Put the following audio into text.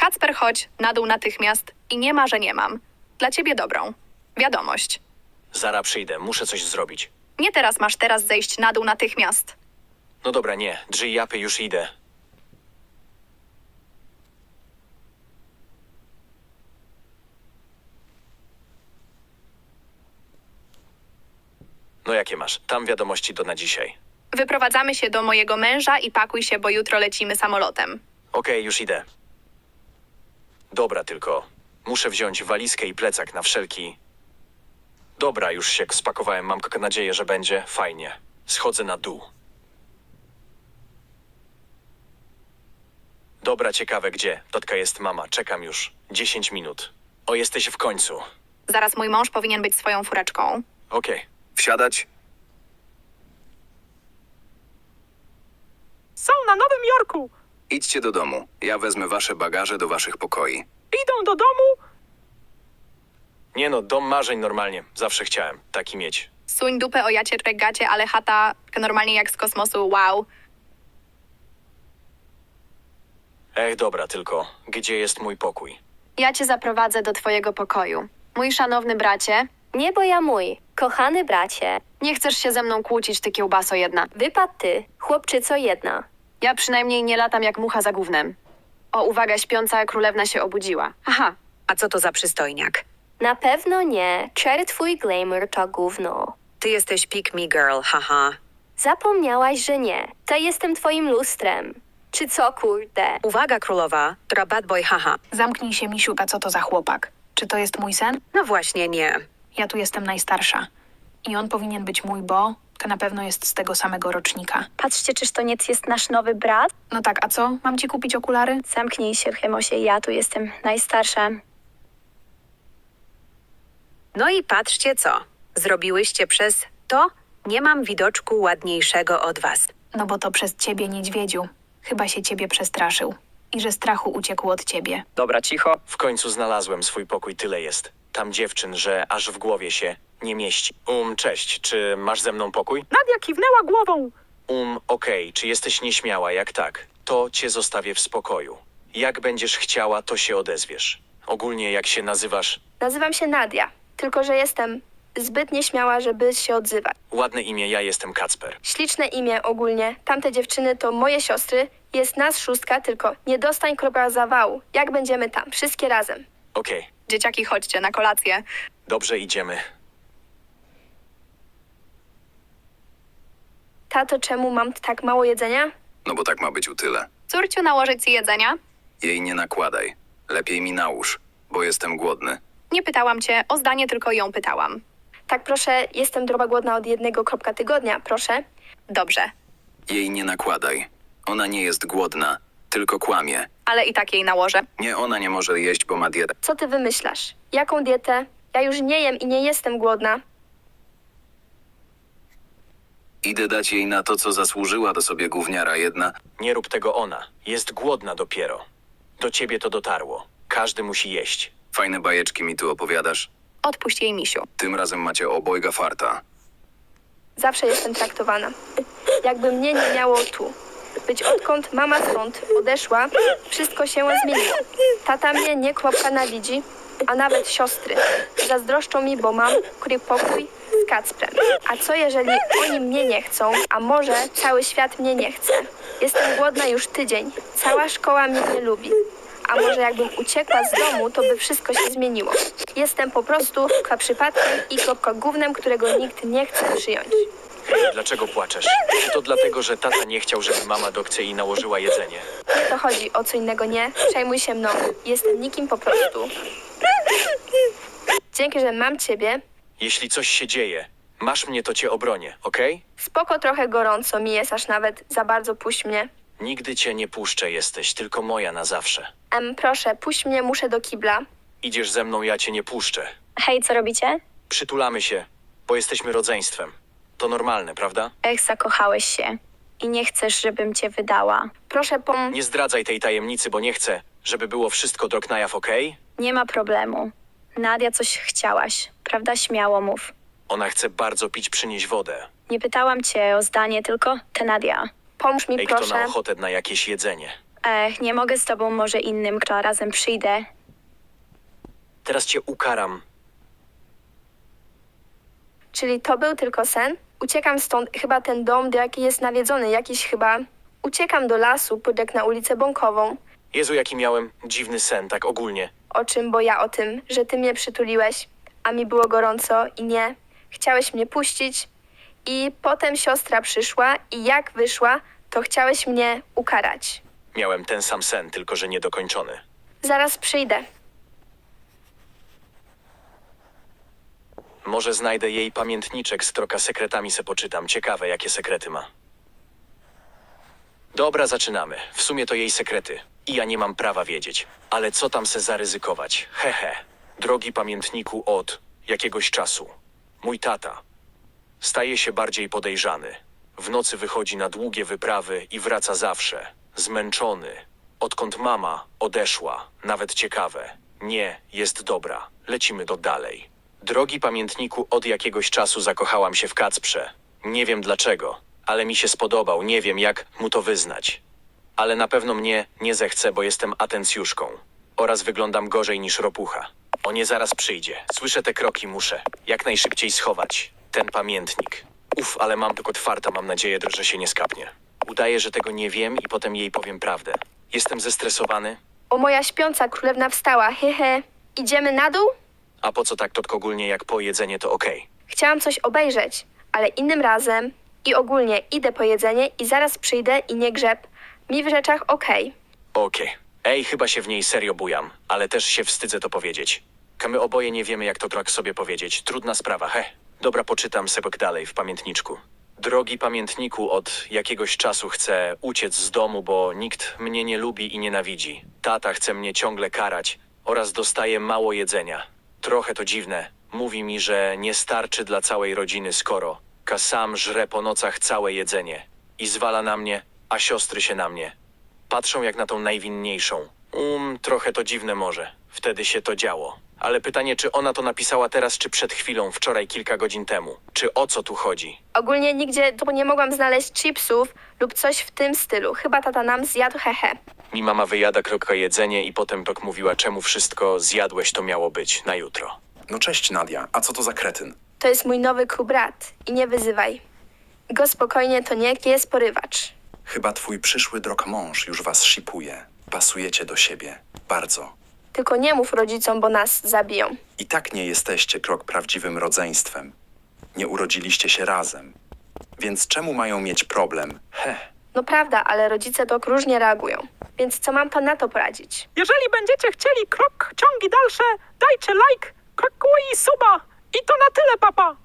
Kacper, chodź na dół natychmiast i nie ma, że nie mam. Dla ciebie dobrą. Wiadomość. Zara przyjdę, muszę coś zrobić. Nie teraz masz teraz zejść na dół natychmiast. No dobra, nie. Drzwi japy już idę. No jakie masz? Tam wiadomości do na dzisiaj. Wyprowadzamy się do mojego męża i pakuj się, bo jutro lecimy samolotem. Okej, już idę. Dobra, tylko muszę wziąć walizkę i plecak na wszelki. Dobra, już się spakowałem. Mam tylko nadzieję, że będzie fajnie. Schodzę na dół. Dobra, ciekawe gdzie. Totka jest mama. Czekam już. 10 minut. O, jesteś w końcu. Zaraz mój mąż powinien być swoją fureczką. Okej. Wsiadać? Są na Nowym Jorku. Idźcie do domu. Ja wezmę wasze bagaże do waszych pokoi. Idą do domu. Nie no, dom marzeń normalnie. Zawsze chciałem taki mieć. Suń dupę o jacie gacie, ale chata normalnie jak z kosmosu, wow. Ech, dobra, tylko gdzie jest mój pokój? Ja cię zaprowadzę do twojego pokoju. Mój szanowny bracie. Nie, bo ja mój. Kochany bracie. Nie chcesz się ze mną kłócić, ty kiełbaso jedna. Wypad ty, chłopczyco jedna. Ja przynajmniej nie latam jak mucha za gównem. O, uwaga, śpiąca królewna się obudziła. Aha, a co to za przystojniak? Na pewno nie. Cherry twój glamour to gówno. Ty jesteś pick me girl, haha. Zapomniałaś, że nie. To jestem twoim lustrem. Czy co, kurde? Uwaga królowa, to bad boy, haha. Zamknij się, misiuka, co to za chłopak? Czy to jest mój sen? No właśnie nie. Ja tu jestem najstarsza. I on powinien być mój, bo to na pewno jest z tego samego rocznika. Patrzcie, czyż to nie jest nasz nowy brat? No tak, a co? Mam ci kupić okulary? Zamknij się, Chemosie, ja tu jestem najstarsza. No i patrzcie co. Zrobiłyście przez to? Nie mam widoczku ładniejszego od was. No bo to przez ciebie, niedźwiedziu. Chyba się ciebie przestraszył. I że strachu uciekł od ciebie. Dobra, cicho. W końcu znalazłem swój pokój, tyle jest. Tam dziewczyn, że aż w głowie się nie mieści. Um, cześć, czy masz ze mną pokój? Nadia kiwnęła głową. Um, okej, czy jesteś nieśmiała? Jak tak, to cię zostawię w spokoju. Jak będziesz chciała, to się odezwiesz. Ogólnie jak się nazywasz? Nazywam się Nadia, tylko że jestem zbyt nieśmiała, żeby się odzywać. Ładne imię, ja jestem Kacper. Śliczne imię ogólnie. Tamte dziewczyny to moje siostry. Jest nas szóstka, tylko nie dostań kropla zawału. Jak będziemy tam? Wszystkie razem. Okej, Dzieciaki, chodźcie na kolację. dobrze idziemy. Tato, czemu mam tak mało jedzenia? No bo tak ma być u tyle. Córciu, nałożyć ci jedzenia? Jej nie nakładaj. Lepiej mi nałóż, bo jestem głodny. Nie pytałam cię o zdanie, tylko ją pytałam. Tak, proszę, jestem droba głodna od jednego kropka tygodnia, proszę. Dobrze, Jej nie nakładaj. Ona nie jest głodna, tylko kłamie. ale i tak jej nałożę. Nie, ona nie może jeść, bo ma dietę. Co ty wymyślasz? Jaką dietę? Ja już nie jem i nie jestem głodna. Idę dać jej na to, co zasłużyła do sobie gówniara jedna. Nie rób tego ona. Jest głodna dopiero. Do ciebie to dotarło. Każdy musi jeść. Fajne bajeczki mi tu opowiadasz. Odpuść jej, misiu. Tym razem macie obojga farta. Zawsze jestem traktowana. Jakby mnie nie miało tu. Być odkąd mama stąd odeszła, wszystko się zmieniło. Tata mnie nie kropka nawidzi, a nawet siostry. Zazdroszczą mi, bo mam kry pokój z Kacprem. A co jeżeli oni mnie nie chcą, a może cały świat mnie nie chce? Jestem głodna już tydzień. Cała szkoła mnie nie lubi. A może jakbym uciekła z domu, to by wszystko się zmieniło. Jestem po prostu kropka przypadkiem i kropka gównem, którego nikt nie chce przyjąć. Dlaczego płaczesz? Czy to dlatego, że tata nie chciał, żeby mama dokce jej nałożyła jedzenie? Nie to chodzi o co innego, nie? Przejmuj się mną. Jestem nikim po prostu. Dzięki, że mam ciebie. Jeśli coś się dzieje, masz mnie, to cię obronię, okej? Spoko trochę gorąco mi jest, aż nawet za bardzo puść mnie. Nigdy cię nie puszczę, jesteś tylko moja na zawsze. Em, proszę, puść mnie, muszę do kibla. Idziesz ze mną, ja cię nie puszczę. Hej, co robicie? Przytulamy się, bo jesteśmy rodzeństwem. To normalne, prawda? Ech, zakochałeś się. I nie chcesz, żebym cię wydała. Proszę pom... Nie zdradzaj tej tajemnicy, bo nie chcę, żeby było wszystko Knajaw, okej? Nie ma problemu. Nadia, coś chciałaś. Prawda? Śmiało mów. Ona chce bardzo pić, przynieść wodę. Nie pytałam cię o zdanie, tylko ty, Nadia. Pomóż mi, Ej, kto proszę. na ochotę na jakieś jedzenie? Ech, nie mogę z tobą, może innym, kto razem przyjdę. Teraz cię ukaram. Czyli to był tylko sen? Uciekam stąd, chyba ten dom, do jaki jest nawiedzony, jakiś chyba. Uciekam do lasu, podek na ulicę Bąkową. Jezu, jaki miałem dziwny sen, tak ogólnie. O czym, bo ja o tym, że ty mnie przytuliłeś, a mi było gorąco i nie. Chciałeś mnie puścić i potem siostra przyszła i jak wyszła, to chciałeś mnie ukarać. Miałem ten sam sen, tylko że niedokończony. Zaraz przyjdę. Może znajdę jej pamiętniczek z troka sekretami se poczytam. Ciekawe, jakie sekrety ma. Dobra, zaczynamy. W sumie to jej sekrety. I ja nie mam prawa wiedzieć. Ale co tam se zaryzykować? Hehe. Drogi pamiętniku od jakiegoś czasu. Mój tata. Staje się bardziej podejrzany. W nocy wychodzi na długie wyprawy i wraca zawsze. Zmęczony. Odkąd mama odeszła. Nawet ciekawe. Nie, jest dobra. Lecimy do dalej. Drogi pamiętniku, od jakiegoś czasu zakochałam się w Kacprze. Nie wiem dlaczego, ale mi się spodobał, nie wiem jak mu to wyznać. Ale na pewno mnie nie zechce, bo jestem atencjuszką. Oraz wyglądam gorzej niż ropucha. O nie zaraz przyjdzie. Słyszę te kroki, muszę jak najszybciej schować ten pamiętnik. Uf, ale mam tylko twarta, mam nadzieję, że się nie skapnie. Udaję, że tego nie wiem i potem jej powiem prawdę. Jestem zestresowany, O moja śpiąca królewna wstała, hehe. Idziemy na dół? A po co tak to ogólnie jak po jedzenie to okej. Chciałam coś obejrzeć, ale innym razem i ogólnie idę po jedzenie i zaraz przyjdę i nie grzeb. Mi w rzeczach okej. Okej. Ej, chyba się w niej serio bujam, ale też się wstydzę to powiedzieć. Ka my oboje nie wiemy, jak to tak sobie powiedzieć. Trudna sprawa, he. Dobra, poczytam sebek dalej w pamiętniczku. Drogi pamiętniku, od jakiegoś czasu chcę uciec z domu, bo nikt mnie nie lubi i nienawidzi. Tata chce mnie ciągle karać oraz dostaje mało jedzenia. Trochę to dziwne. Mówi mi, że nie starczy dla całej rodziny, skoro Ka sam żre po nocach całe jedzenie i zwala na mnie, a siostry się na mnie. Patrzą jak na tą najwinniejszą. Um, trochę to dziwne może. Wtedy się to działo. Ale pytanie, czy ona to napisała teraz, czy przed chwilą, wczoraj, kilka godzin temu? Czy o co tu chodzi? Ogólnie nigdzie tu nie mogłam znaleźć chipsów lub coś w tym stylu. Chyba tata nam zjadł hehe. Mi mama wyjada kroka jedzenie i potem tok mówiła, czemu wszystko zjadłeś to miało być na jutro. No cześć Nadia, a co to za kretyn? To jest mój nowy kubrat i nie wyzywaj. Go spokojnie to nie jest porywacz. Chyba twój przyszły drog mąż już was shipuje. Pasujecie do siebie. Bardzo. Tylko nie mów rodzicom, bo nas zabiją. I tak nie jesteście krok prawdziwym rodzeństwem. Nie urodziliście się razem. Więc czemu mają mieć problem? He. No prawda, ale rodzice to różnie reagują. Więc co mam pan na to poradzić? Jeżeli będziecie chcieli krok ciągi dalsze, dajcie like, krokuj i suba. I to na tyle, papa.